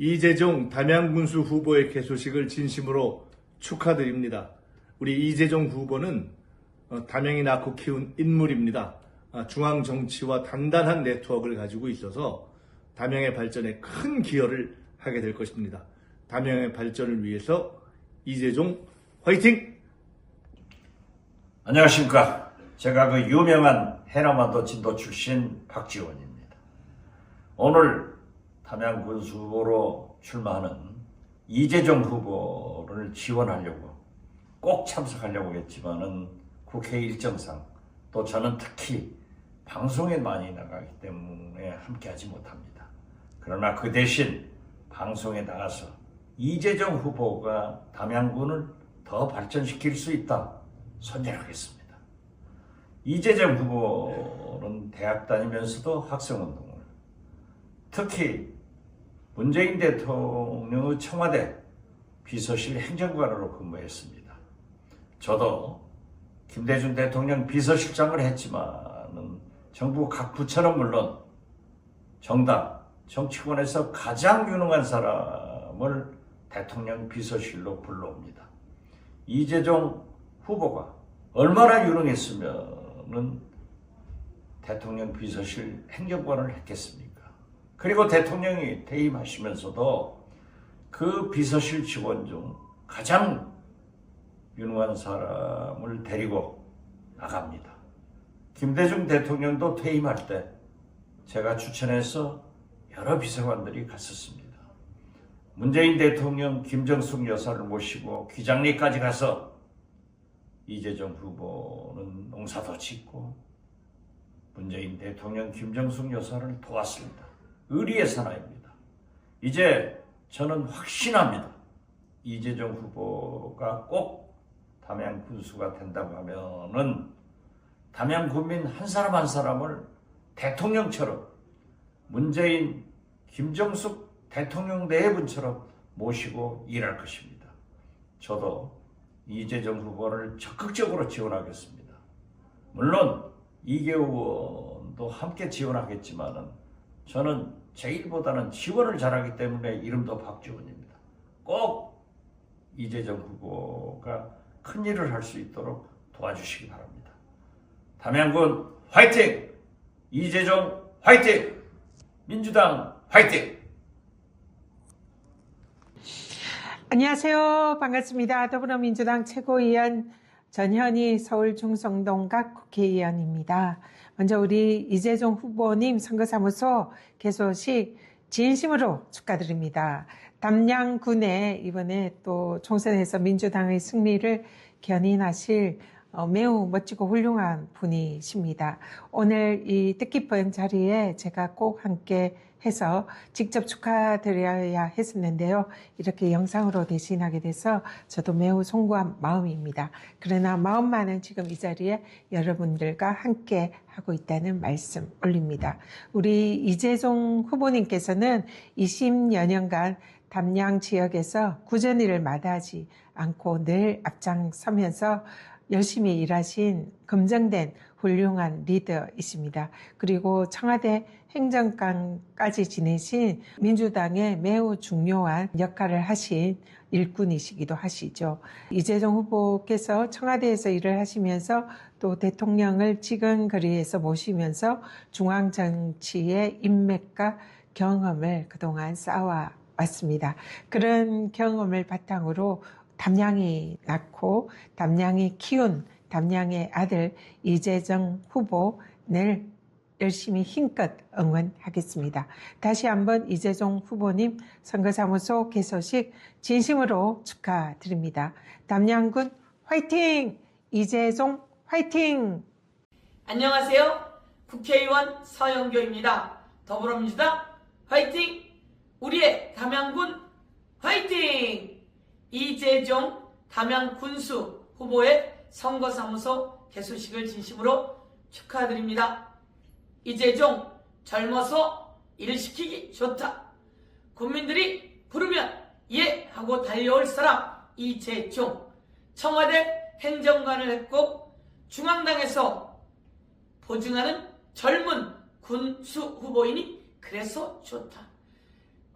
이재종 담양군수 후보의 개소식을 진심으로 축하드립니다. 우리 이재종 후보는 어, 담양이 낳고 키운 인물입니다. 아, 중앙 정치와 단단한 네트워크를 가지고 있어서 담양의 발전에 큰 기여를 하게 될 것입니다. 담양의 발전을 위해서 이재종 화이팅! 안녕하십니까. 제가 그 유명한 해남반도 진도 출신 박지원입니다. 오늘 담양 군수 후보로 출마하는 이재정 후보를 지원하려고 꼭 참석하려고 했지만은 국회 일정상 또 저는 특히 방송에 많이 나가기 때문에 함께하지 못합니다. 그러나 그 대신 방송에 나가서 이재정 후보가 담양군을 더 발전시킬 수 있다 선전하겠습니다. 이재정 후보는 대학 다니면서도 학생운동을 특히 문재인 대통령의 청와대 비서실 행정관으로 근무했습니다. 저도 김대중 대통령 비서실장을 했지만은 정부 각 부처는 물론 정당, 정치권에서 가장 유능한 사람을 대통령 비서실로 불러옵니다. 이재정 후보가 얼마나 유능했으면은 대통령 비서실 행정관을 했겠습니까? 그리고 대통령이 퇴임하시면서도 그 비서실 직원 중 가장 유능한 사람을 데리고 나갑니다. 김대중 대통령도 퇴임할 때 제가 추천해서 여러 비서관들이 갔었습니다. 문재인 대통령 김정숙 여사를 모시고 귀장리까지 가서 이재정 후보는 농사도 짓고 문재인 대통령 김정숙 여사를 도왔습니다. 의리의 사나입니다. 이제 저는 확신합니다. 이재정 후보가 꼭 담양 군수가 된다고 하면은 담양 국민 한 사람 한 사람을 대통령처럼 문재인 김정숙 대통령 내분처럼 모시고 일할 것입니다. 저도 이재정 후보를 적극적으로 지원하겠습니다. 물론 이계호 의원도 함께 지원하겠지만은 저는 제 일보다는 지원을 잘하기 때문에 이름도 박지원입니다. 꼭 이재정 후보가 큰 일을 할 수 있도록 도와주시기 바랍니다. 담양군 화이팅! 이재정 화이팅! 민주당 화이팅! 안녕하세요. 반갑습니다. 더불어민주당 최고위원 전현희 서울 중성동각 국회의원입니다. 먼저 우리 이재종 후보님 선거사무소 개소식 진심으로 축하드립니다. 담양군에 이번에 또 총선에서 민주당의 승리를 견인하실 어, 매우 멋지고 훌륭한 분이십니다. 오늘 이 뜻깊은 자리에 제가 꼭 함께 해서 직접 축하드려야 했었는데요. 이렇게 영상으로 대신하게 돼서 저도 매우 송구한 마음입니다. 그러나 마음만은 지금 이 자리에 여러분들과 함께 하고 있다는 말씀 올립니다. 우리 이재종 후보님께서는 20여 년간 담양 지역에서 구전일을 마다하지 않고 늘 앞장서면서 열심히 일하신 검증된 훌륭한 리더이십니다. 그리고 청와대 행정관까지 지내신 민주당의 매우 중요한 역할을 하신 일꾼이시기도 하시죠. 이재정 후보께서 청와대에서 일을 하시면서 또 대통령을 지근거리에서 모시면서 중앙정치의 인맥과 경험을 그동안 쌓아 왔습니다. 그런 경험을 바탕으로 담양이 낳고 담양이 키운 담양의 아들 이재정 후보를 열심히 힘껏 응원하겠습니다. 다시 한번 이재종 후보님 선거사무소 개소식 진심으로 축하드립니다. 담양군 화이팅! 이재종 화이팅! 안녕하세요. 국회의원 서영교입니다. 더불어민주당 화이팅! 우리의 담양군 화이팅! 이재종 담양 군수 후보의 선거사무소 개소식을 진심으로 축하드립니다. 이재종 젊어서 일 시키기 좋다. 국민들이 부르면 예 하고 달려올 사람 이재종 청와대 행정관을 했고 중앙당에서 보증하는 젊은 군수 후보이니 그래서 좋다.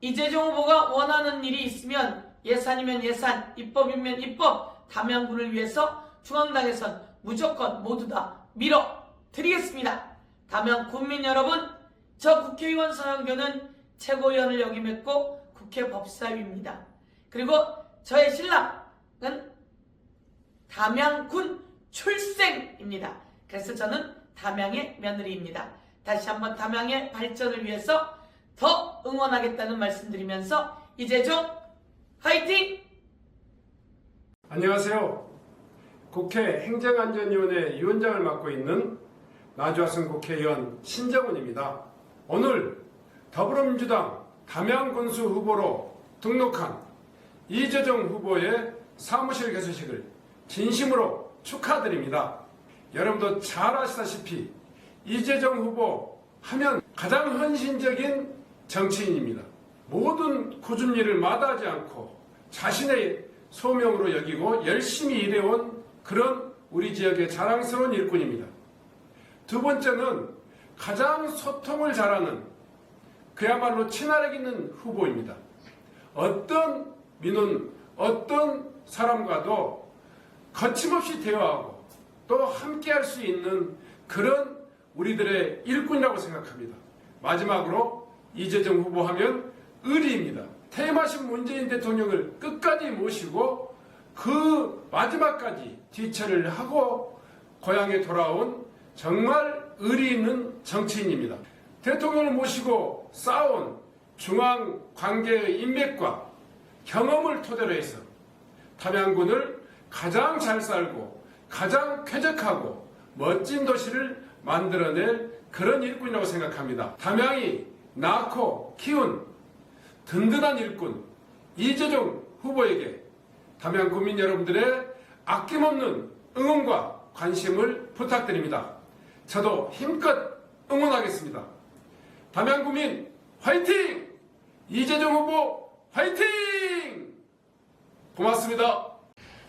이재정 후보가 원하는 일이 있으면 예산이면 예산, 입법이면 입법, 담양군을 위해서 중앙당에선 무조건 모두 다 밀어드리겠습니다. 담양 국민 여러분, 저 국회의원 서영교는 최고위원을 역임했고 국회 법사위입니다. 그리고 저의 신랑은 담양군 출생입니다. 그래서 저는 담양의 며느리입니다. 다시 한번 담양의 발전을 위해서 더 응원하겠다는 말씀드리면서 이재종 화이팅! 안녕하세요. 국회 행정안전위원회 위원장을 맡고 있는 나주화성 국회의원 신정훈입니다. 오늘 더불어민주당 담양군수 후보로 등록한 이재정 후보의 사무실 개소식을 진심으로 축하드립니다. 여러분도 잘 아시다시피 이재정 후보 하면 가장 헌신적인 정치인입니다. 모든 굳은 일을 마다하지 않고 자신의 소명으로 여기고 열심히 일해온 그런 우리 지역의 자랑스러운 일꾼입니다. 두 번째는 가장 소통을 잘하는 그야말로 친화력 있는 후보입니다. 어떤 민원, 어떤 사람과도 거침없이 대화하고 또 함께 할 수 있는 그런 우리들의 일꾼이라고 생각합니다. 마지막으로 이재정 후보 하면 의리입니다. 퇴임하신 문재인 대통령을 끝까지 모시고 그 마지막까지 뒤처리를 하고 고향에 돌아온 정말 의리 있는 정치인입니다. 대통령을 모시고 쌓아온 중앙 관계의 인맥과 경험을 토대로 해서 담양군을 가장 잘 살고 가장 쾌적하고 멋진 도시를 만들어낼 그런 일꾼이라고 생각합니다. 담양이 낳고 키운 든든한 일꾼 이재종 후보에게 담양 국민 여러분들의 아낌없는 응원과 관심을 부탁드립니다. 저도 힘껏 응원하겠습니다. 담양 국민 화이팅! 이재종 후보 화이팅! 고맙습니다.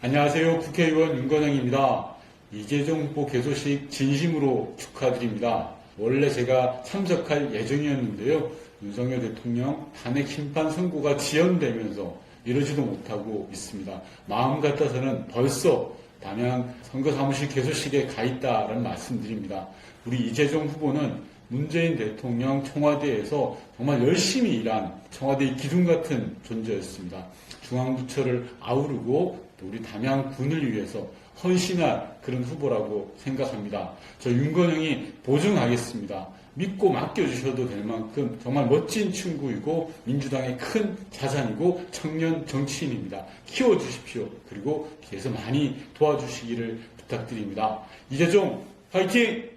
안녕하세요. 국회의원 윤건영입니다. 이재정 후보 개소식 진심으로 축하드립니다. 원래 제가 참석할 예정이었는데요. 윤석열 대통령 탄핵 심판 선고가 지연되면서 이러지도 못하고 있습니다. 마음 같아서는 벌써 담양 선거사무실 개소식에 가 있다라는 말씀드립니다. 우리 이재정 후보는 문재인 대통령 청와대에서 정말 열심히 일한 청와대의 기둥 같은 존재였습니다. 중앙부처를 아우르고 또 우리 담양군을 위해서 헌신한 그런 후보라고 생각합니다. 저 윤건영이 보증하겠습니다. 믿고 맡겨주셔도 될 만큼 정말 멋진 친구이고 민주당의 큰 자산이고 청년 정치인입니다. 키워주십시오. 그리고 계속 많이 도와주시기를 부탁드립니다. 이재종 화이팅!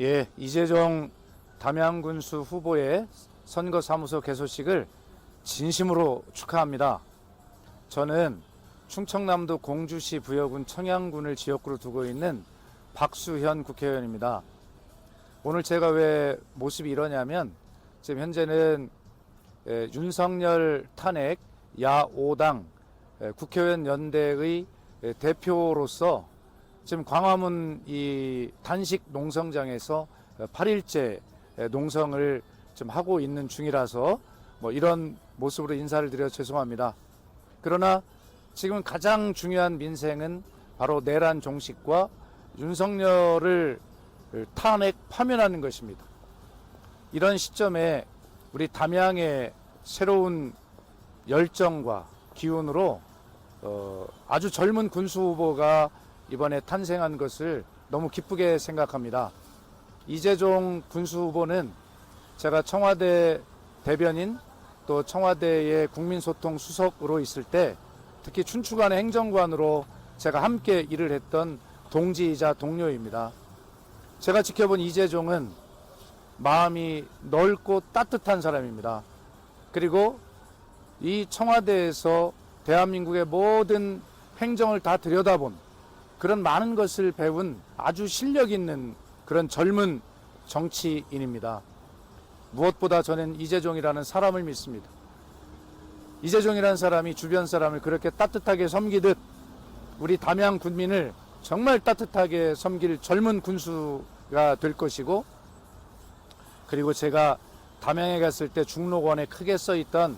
예, 이재정 담양군수 후보의 선거사무소 개소식을 진심으로 축하합니다. 저는 충청남도 공주시 부여군 청양군을 지역구로 두고 있는 박수현 국회의원입니다. 오늘 제가 왜 모습이 이러냐면 지금 현재는 에, 윤석열 탄핵 야5당 국회의원 연대의 에, 대표로서 지금 광화문 이 단식 농성장에서 8일째 농성을 좀 하고 있는 중이라서 뭐 이런 모습으로 인사를 드려 죄송합니다. 그러나 지금 가장 중요한 민생은 바로 내란 종식과 윤석열을 탄핵 파면하는 것입니다. 이런 시점에 우리 담양의 새로운 열정과 기운으로 어, 아주 젊은 군수 후보가 이번에 탄생한 것을 너무 기쁘게 생각합니다. 이재종 군수 후보는 제가 청와대 대변인 또 청와대의 국민소통 수석으로 있을 때 특히 춘추관의 행정관으로 제가 함께 일을 했던 동지이자 동료입니다. 제가 지켜본 이재종은 마음이 넓고 따뜻한 사람입니다. 그리고 이 청와대에서 대한민국의 모든 행정을 다 들여다본 그런 많은 것을 배운 아주 실력 있는 그런 젊은 정치인입니다. 무엇보다 저는 이재종이라는 사람을 믿습니다. 이재종이라는 사람이 주변 사람을 그렇게 따뜻하게 섬기듯 우리 담양 군민을 정말 따뜻하게 섬길 젊은 군수가 될 것이고 그리고 제가 담양에 갔을 때 중록원에 크게 써 있던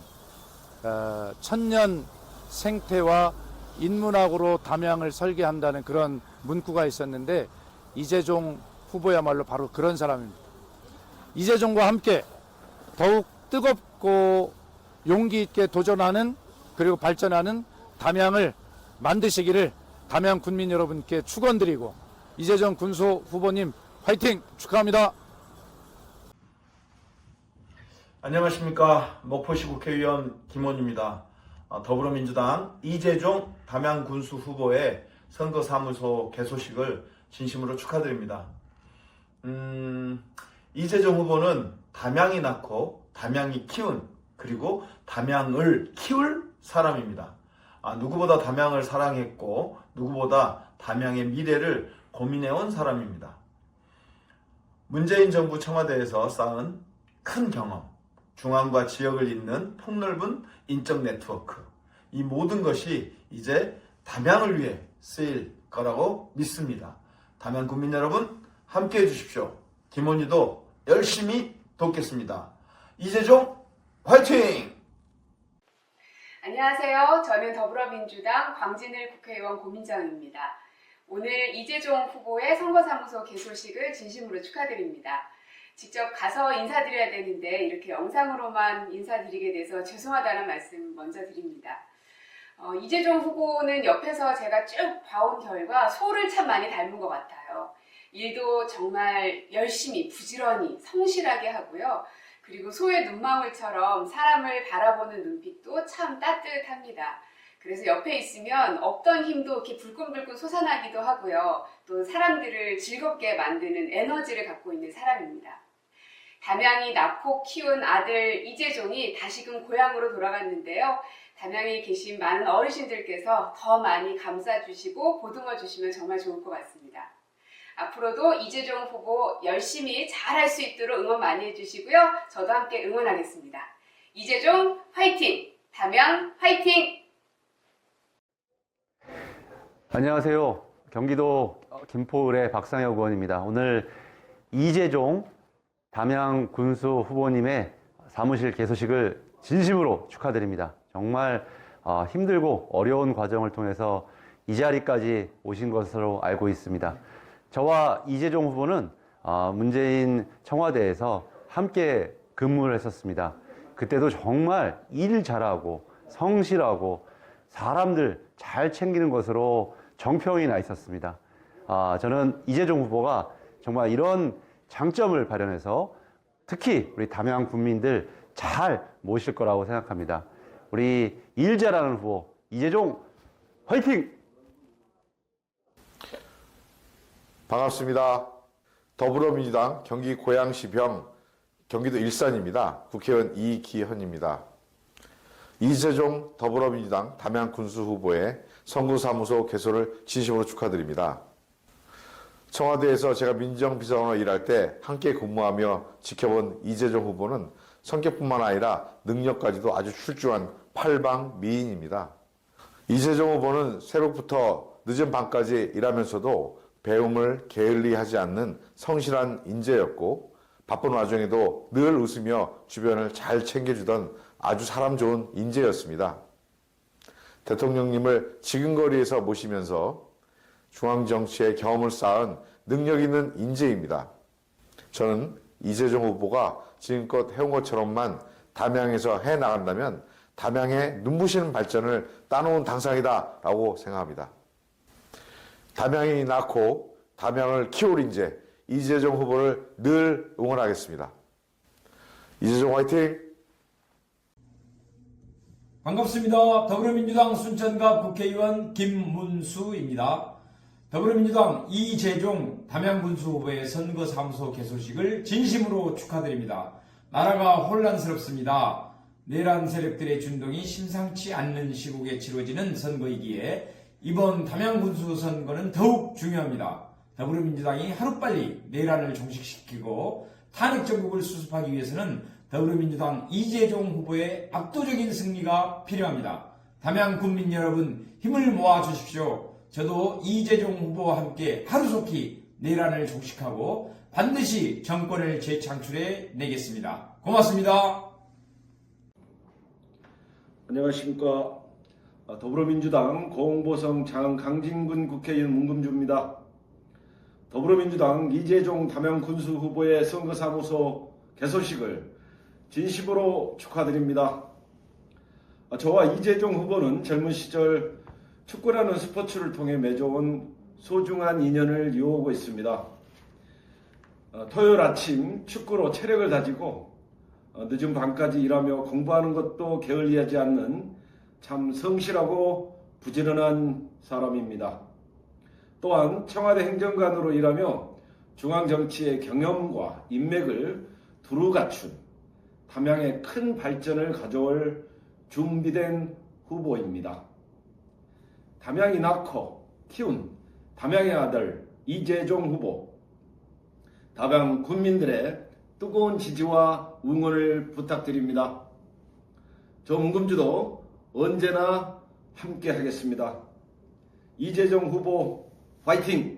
어, 천년 생태와 인문학으로 담양을 설계한다는 그런 문구가 있었는데 이재종 후보야말로 바로 그런 사람입니다. 이재종과 함께 더욱 뜨겁고 용기 있게 도전하는 그리고 발전하는 담양을 만드시기를 담양 군민 여러분께 축원드리고 이재정 군소 후보님 화이팅 축하합니다. 안녕하십니까 목포시 국회의원 김원입니다. 아, 더불어민주당 이재종 담양 군수 후보의 선거사무소 개소식을 진심으로 축하드립니다. 음, 이재종 후보는 담양이 낳고 담양이 키운 그리고 담양을 키울 사람입니다. 아, 누구보다 담양을 사랑했고 누구보다 담양의 미래를 고민해온 사람입니다. 문재인 정부 청와대에서 쌓은 큰 경험, 중앙과 지역을 잇는 폭넓은 인적 네트워크, 이 모든 것이 이제 담양을 위해 쓰일 거라고 믿습니다. 담양 국민 여러분, 함께 해주십시오. 김원희도 열심히 돕겠습니다. 이재종, 화이팅! 안녕하세요. 저는 더불어민주당 광진을 국회의원 고민정입니다. 오늘 이재종 후보의 선거사무소 개소식을 진심으로 축하드립니다. 직접 가서 인사드려야 되는데 이렇게 영상으로만 인사드리게 돼서 죄송하다는 말씀 먼저 드립니다. 어, 이재종 후보는 옆에서 제가 쭉 봐온 결과 소를 참 많이 닮은 것 같아요. 일도 정말 열심히, 부지런히, 성실하게 하고요. 그리고 소의 눈망울처럼 사람을 바라보는 눈빛도 참 따뜻합니다. 그래서 옆에 있으면 없던 힘도 이렇게 불끈불끈 솟아나기도 하고요. 또 사람들을 즐겁게 만드는 에너지를 갖고 있는 사람입니다. 담양이 낳고 키운 아들 이재종이 다시금 고향으로 돌아갔는데요. 담양에 계신 많은 어르신들께서 더 많이 감싸주시고 보듬어 주시면 정말 좋을 것 같습니다. 앞으로도 이재종 후보 열심히 잘할 수 있도록 응원 많이 해주시고요. 저도 함께 응원하겠습니다. 이재종 화이팅! 담양 화이팅! 안녕하세요. 경기도 김포 을의 박상혁 의원입니다. 오늘 이재종 담양 군수 후보님의 사무실 개소식을 진심으로 축하드립니다. 정말 어, 힘들고 어려운 과정을 통해서 이 자리까지 오신 것으로 알고 있습니다. 저와 이재종 후보는 어, 문재인 청와대에서 함께 근무를 했었습니다. 그때도 정말 일 잘하고 성실하고 사람들 잘 챙기는 것으로 정평이 나 있었습니다. 아, 저는 이재종 후보가 정말 이런 장점을 발현해서 특히 우리 담양 국민들 잘 모실 거라고 생각합니다. 우리 일 잘하는 후보 이재종 화이팅! 반갑습니다. 더불어민주당 경기 고양시병 경기도 일산입니다. 국회의원 이기현입니다. 이재종 더불어민주당 담양 군수 후보의 선거사무소 개소를 진심으로 축하드립니다. 청와대에서 제가 민정비서관으로 일할 때 함께 근무하며 지켜본 이재종 후보는 성격뿐만 아니라 능력까지도 아주 출중한 팔방 미인입니다. 이재종 후보는 새벽부터 늦은 밤까지 일하면서도 배움을 게을리 하지 않는 성실한 인재였고 바쁜 와중에도 늘 웃으며 주변을 잘 챙겨주던 아주 사람 좋은 인재였습니다. 대통령님을 지근거리에서 모시면서 중앙정치의 경험을 쌓은 능력 있는 인재입니다. 저는 이재종 후보가 지금껏 해온 것처럼만 담양에서 해 나간다면 담양의 눈부시는 발전을 따놓은 당상이다라고 생각합니다. 담양이 낳고 담양을 키울 인재 이재종 후보를 늘 응원하겠습니다. 이재종 화이팅! 반갑습니다. 더불어민주당 순천갑 국회의원 김문수입니다. 더불어민주당 이재종 담양군수 후보의 선거사무소 개소식을 진심으로 축하드립니다. 나라가 혼란스럽습니다. 내란 세력들의 준동이 심상치 않는 시국에 치러지는 선거이기에 이번 담양군수 선거는 더욱 중요합니다. 더불어민주당이 하루빨리 내란을 종식시키고 탄핵 정국을 수습하기 위해서는 더불어민주당 이재종 후보의 압도적인 승리가 필요합니다. 담양 국민 여러분 힘을 모아 주십시오. 저도 이재종 후보와 함께 하루속히 내란을 종식하고 반드시 정권을 재창출해 내겠습니다. 고맙습니다. 안녕하십니까. 아, 더불어민주당 고흥보성 장 강진군 국회의원 문금주입니다. 더불어민주당 이재종 담양 군수 후보의 선거사무소 개소식을 진심으로 축하드립니다. 아, 저와 이재종 후보는 젊은 시절 축구라는 스포츠를 통해 맺어온 소중한 인연을 이어오고 있습니다. 어, 토요일 아침 축구로 체력을 다지고 어, 늦은 밤까지 일하며 공부하는 것도 게을리하지 않는 참 성실하고 부지런한 사람입니다. 또한 청와대 행정관으로 일하며 중앙정치의 경험과 인맥을 두루 갖춘 담양의 큰 발전을 가져올 준비된 후보입니다. 담양이 낳고 키운 담양의 아들 이재종 후보 담양 군민들의 뜨거운 지지와 응원을 부탁드립니다. 저 문금주도 언제나 함께 하겠습니다. 이재정 후보 화이팅!